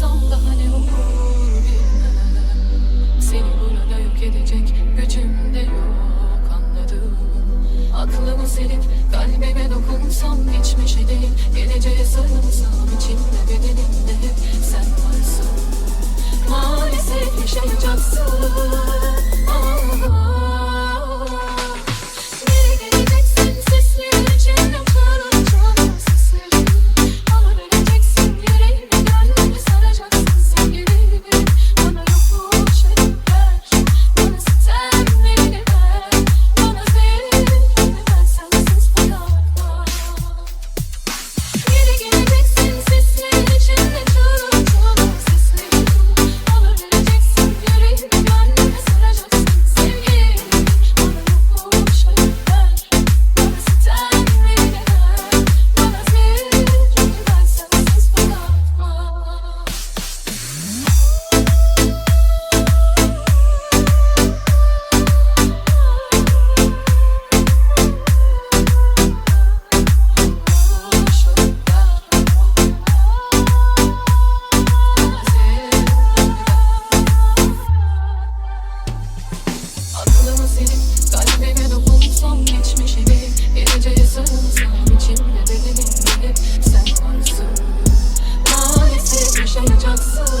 Yaşasam daha ne olur bilmem Seni burada yok edecek gücüm de yok anladım. Aklımı silip kalbime dokunsam şey değil. Geleceğe sığınsam içimde us.